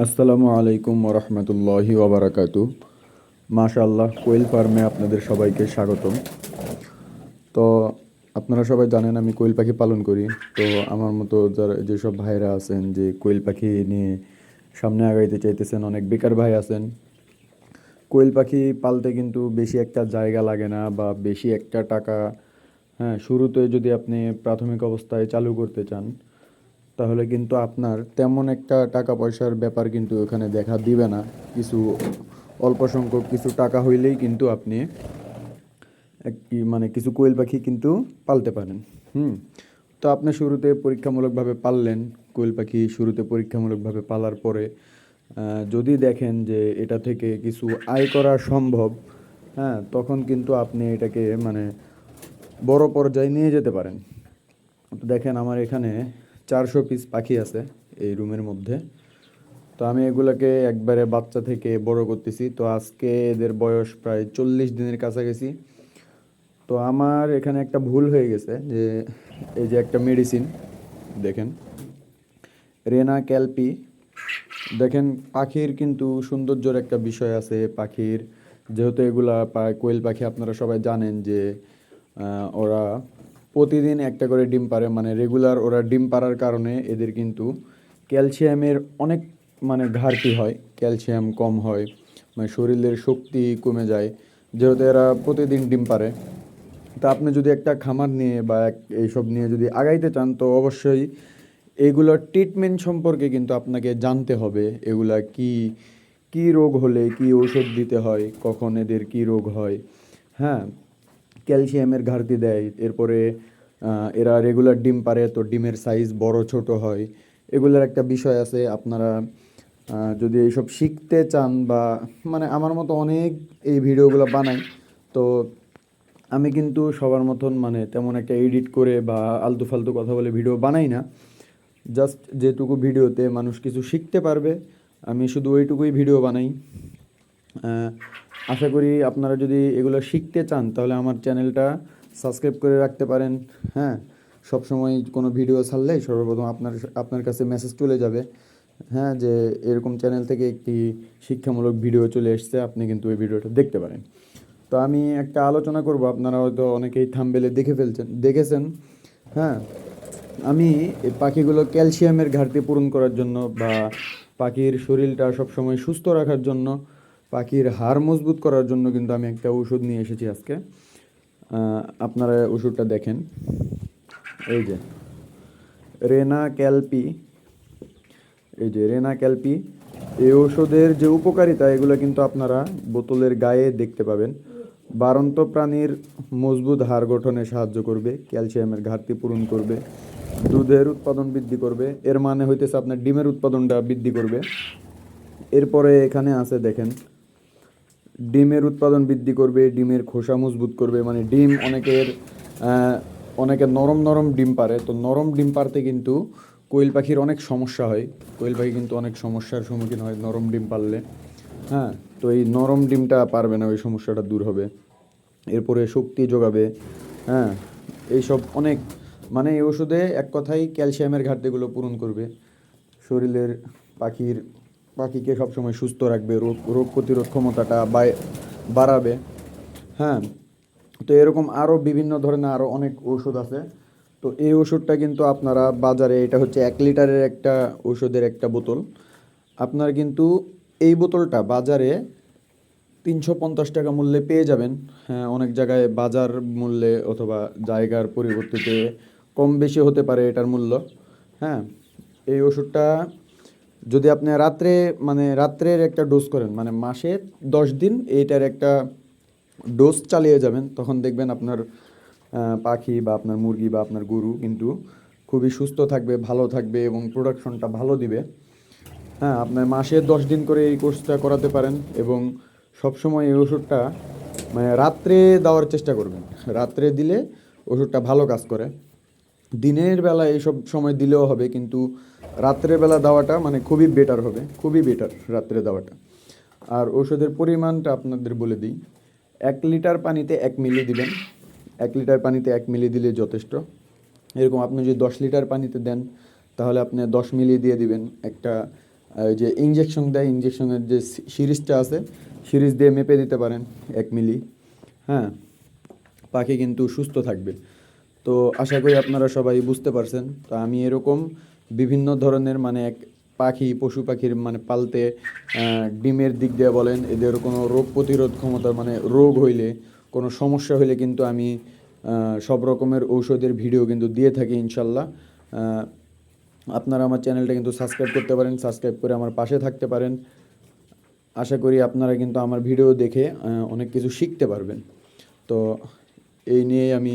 আসসালামু আলাইকুম ওরহমতুল্লাহি ওবরাকাতু মাশাল্লাহ কোয়েল ফার্মে আপনাদের সবাইকে স্বাগতম। তো আপনারা সবাই জানেন আমি কোয়েল পাখি পালন করি। তো আমার মতো যারা, যেসব ভাইরা আছেন যে কোয়েল পাখি নিয়ে সামনে আগাইতে চাইতেছেন, অনেক বেকার ভাই আছেন। কোয়েল পাখি পালতে কিন্তু বেশি একটা জায়গা লাগে না বা বেশি একটা টাকা হ্যাঁ শুরুতে যদি আপনি প্রাথমিক অবস্থায় চালু করতে চান তাহলে কিন্তু আপনার তেমন একটা টাকা পয়সার ব্যাপার কিন্তু এখানে দেখা দিবে না। কিছু অল্প সংখ্যক কিছু টাকা হইলেই কিন্তু আপনি একটি মানে কিছু কোয়েল পাখি কিন্তু পালতে পারেন। হুম। তো আপনি শুরুতে পরীক্ষামূলকভাবে পাললেন, কোয়েল পাখি শুরুতে পরীক্ষামূলকভাবে পালার পরে যদি দেখেন যে এটা থেকে কিছু আয় করা সম্ভব হ্যাঁ তখন কিন্তু আপনি এটাকে মানে বড় পর্যায়ে নিয়ে যেতে পারেন। দেখেন আমার এখানে চারশো পিস পাখি আছে এই রুমের মধ্যে। তো আমি এগুলোকে একবারে বাচ্চা থেকে বড় করতেছি। তো আজকে এদের বয়স প্রায় চল্লিশ দিনের কাছাকাছি। তো আমার এখানে একটা ভুল হয়ে গেছে যে, এই যে একটা মেডিসিন দেখেন। রেনা ক্যালপি দেখেন, পাখির কিন্তু সৌন্দর্যর একটা বিষয় আছে পাখির। যেহেতু এগুলা কোয়েল পাখি আপনারা সবাই জানেন যে ওরা প্রতিদিন একটা করে ডিম পারে। মানে রেগুলার ওরা ডিম পারার কারণে এদের কিন্তু ক্যালসিয়ামের অনেক মানে ঘাটতি হয়, ক্যালসিয়াম কম হয় মানে শরীরের শক্তি কমে যায়, যেহেতু এরা প্রতিদিন ডিম পারে তা আপনি যদি একটা খামার নিয়ে বা এইসব নিয়ে যদি আগাইতে চান, তো অবশ্যই এগুলোর ট্রিটমেন্ট সম্পর্কে কিন্তু আপনাকে জানতে হবে, এগুলা কি কি রোগ হলে কি ঔষধ দিতে হয়, কখন এদের কি রোগ হয় হ্যাঁ? ক্যালসিয়ামের ঘাটতি দেয়, এরপরে এরা রেগুলার ডিম পারে তো ডিমের সাইজ বড়, ছোট হয়। এগুলোর একটা বিষয় আছে, আপনারা যদি এইসব শিখতে চান বা মানে আমার মতো অনেক এই ভিডিওগুলো বানাই, তো আমি কিন্তু সবার মতন মানে তেমন একটা এডিট করে বা আলতু ফালতু কথা বলে ভিডিও বানাই না। জাস্ট যেটুকু ভিডিওতে মানুষ কিছু শিখতে পারবে, আমি শুধু ওইটুকুই ভিডিও বানাই। আশা করি আপনারা যদি এগুলো শিখতে চান, তাহলে আমার চ্যানেলটা সাবস্ক্রাইব করে রাখতে পারেন। হ্যাঁ সবসময় কোনো ভিডিও ছাড়লেই সর্বপ্রথম আপনার আপনার কাছে মেসেজ চলে যাবে। হ্যাঁ যে এরকম চ্যানেল থেকে একটি শিক্ষামূলক ভিডিও চলে এসছে, আপনি কিন্তু ওই ভিডিওটা দেখতে পারেন। তো আমি একটা আলোচনা করব, আপনারা হয়তো অনেকেই থাম্বেলে দেখে ফেলছেন, দেখেছেন। হ্যাঁ আমি এই পাখিগুলো ক্যালসিয়ামের ঘাটতি পূরণ করার জন্য বা পাখির শরীরটা সবসময় সুস্থ রাখার জন্য পাখির হাড় মজবুত করার জন্য কিন্তু আমি একটা ওষুধ নিয়ে এসেছি আজকে। আপনারা ওষুধটা দেখেন। এই যে, রেনা ক্যালপি। এই যে, রেনা ক্যালপি। এই ওষুধের যে উপকারিতা, এগুলো কিন্তু আপনারা বোতলের গায়ে দেখতে পাবেন। বারন্ত প্রাণীর মজবুত হাড় গঠনে সাহায্য করবে, ক্যালসিয়ামের ঘাটতি পূরণ করবে, দুধের উৎপাদন বৃদ্ধি করবে, এর মানে হইতেছে আপনার ডিমের উৎপাদনটা বৃদ্ধি করবে। এরপরে এখানে আছে দেখেন ডিমের উৎপাদন বৃদ্ধি করবে, ডিমের খোসা মজবুত করবে মানে ডিম অনেকের অনেকে নরম নরম ডিম পারে। তো নরম ডিম পারতে কিন্তু কোয়েল পাখির অনেক সমস্যা হয়। কোয়েল পাখি কিন্তু অনেক সমস্যার সম্মুখীন হয় নরম ডিম পারলে হ্যাঁ তো এই নরম ডিমটা পারবে না, ওই সমস্যাটা দূর হবে। এরপরে শক্তি যোগাবে। হ্যাঁ এইসব অনেক মানে এই ওষুধে এক কথাই ক্যালসিয়ামের ঘাটতিগুলো পূরণ করবে। শরীরের পাখির পাখিকে সবসময় সুস্থ রাখবে, রোগ রোগ প্রতিরোধ ক্ষমতাটা বাড়াবে। হ্যাঁ তো এরকম আরও বিভিন্ন ধরনের আরও অনেক ওষুধ আছে। তো এই ওষুধটা কিন্তু আপনারা বাজারে, এটা হচ্ছে এক লিটারের একটা ওষুধের একটা বোতল। আপনারা কিন্তু এই বোতলটা বাজারে তিনশো পঞ্চাশ টাকা মূল্যে পেয়ে যাবেন। হ্যাঁ অনেক জায়গায় বাজার মূল্যে অথবা জায়গার পরিবর্তিতে কম বেশি হতে পারে এটার মূল্য। হ্যাঁ এই ওষুধটা যদি আপনি রাত্রে মানে রাত্রের একটা ডোজ করেন মানে মাসে দশ দিন এইটার একটা ডোজ চালিয়ে যাবেন, তখন দেখবেন আপনার পাখি বা আপনার মুরগি বা আপনার গরু কিন্তু খুবই সুস্থ থাকবে, ভালো থাকবে এবং প্রোডাকশনটা ভালো দিবে। হ্যাঁ আপনার মাসে দশ দিন করে এই কোর্সটা করাতে পারেন এবং সবসময় এই ওষুধটা মানে রাত্রে দেওয়ার চেষ্টা করবেন। রাত্রে দিলে ওষুধটা ভালো কাজ করে। দিনের বেলা এইসব সময় দিলেও হবে, কিন্তু রাত্রের বেলা দেওয়াটা মানে খুবই বেটার হবে, খুবই বেটার রাত্রে দেওয়াটা। আর ওষুধের পরিমাণটা আপনাদের বলে দিই, এক লিটার পানিতে এক মিলি দিবেন, এক লিটার পানিতে এক মিলি দিলে যথেষ্ট। এরকম আপনি যদি দশ লিটার পানিতে দেন, তাহলে আপনি দশ মিলি দিয়ে দিবেন একটা যে ইঞ্জেকশন দেয় ইঞ্জেকশনের যে সিরিজটা আছে, সিরিজ দিয়ে মেপে দিতে পারেন এক মিলি। হ্যাঁ পাখি কিন্তু সুস্থ থাকবে। তো আশা করি আপনারা সবাই বুঝতে পারছেন। তো আমি এরকম বিভিন্ন ধরনের মানে এক পাখি, পশু পাখির মানে পালতে ডিমের দিক দিয়ে বলেন, এদের কোনো রোগ প্রতিরোধ ক্ষমতা মানে রোগ হইলে, কোনো সমস্যা হইলে কিন্তু আমি সব রকমের ঔষধের ভিডিও কিন্তু দিয়ে থাকি ইনশাল্লাহ। আপনারা আমার চ্যানেলটা কিন্তু সাবস্ক্রাইব করতে পারেন, সাবস্ক্রাইব করে আমার পাশে থাকতে পারেন। আশা করি আপনারা কিন্তু আমার ভিডিও দেখে অনেক কিছু শিখতে পারবেন। তো এই নিয়ে আমি